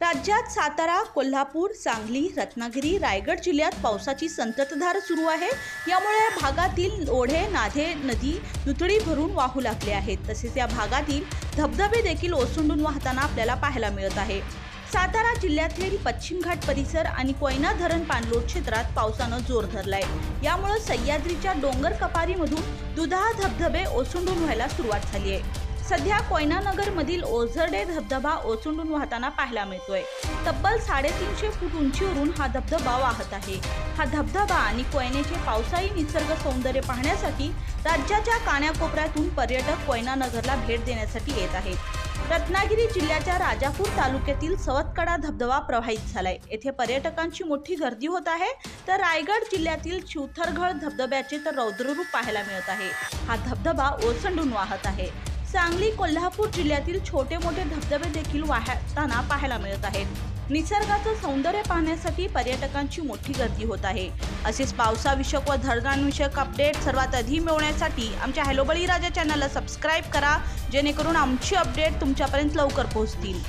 राज्यात सातारा कोल्हापूर सांगली रत्नागिरी रायगड जिल्ह्यात पावसाची संततधार सुरू आहे. यामुळे या भागातील ओढे नाधे नदी दुथडी भरून वाहू लागले आहेत. तसेच या भागातील धबधबे देखील ओसंडून वाहताना आपल्याला पाहायला मिळत आहे. सातारा जिल्ह्यातील पश्चिम घाट परिसर आणि कोयना धरण पाणलोट क्षेत्रात पावसानं जोर धरलाय. यामुळे सह्याद्रीच्या डोंगर कपारीमधून दुधा धबधबे ओसंडून व्हायला सुरुवात झाली आहे सध्या कोयनानगरमधील मधील ओझरडे धबधबा ओसंडून वाहताना पाहायला मिळतोय. तब्बल साडेतीनशे फूट उंचीवरून हा धबधबा वाहत आहे. हा धबधबा आणि कोयनेचे पावसाळी निसर्ग सौंदर्य पाहण्यासाठी राज्याच्या कानाकोपऱ्यातून पर्यटक कोयनानगरला भेट देण्यासाठी येत आहेत. रत्नागिरी जिल्ह्याच्या राजापूर तालुक्यातील सवतकडा धबधबा प्रवाहित झालाय. येथे पर्यटकांची मोठी गर्दी होत आहे तर रायगड जिल्ह्यातील शिवथरघळ धबधब्याचे तर रौद्ररूप पाहायला मिळत आहे. हा धबधबा ओसंडून वाहत आहे. सांगली कोल्हापूर जिल्ह्यातील छोटे मोठे धबधबे देखील वाहताना पाहायला मिळत आहेत. निसर्गाचं सौंदर्य पाहण्यासाठी पर्यटकांची मोठी गर्दी होत आहे. असेच पावसाविषयक व धरणांविषयक अपडेट सर्वात आधी मिळवण्यासाठी आमच्या हॅलो बळीराजा चॅनलला सबस्क्राईब करा. जेणेकरून आमची अपडेट तुमच्यापर्यंत लवकर पोहोचतील.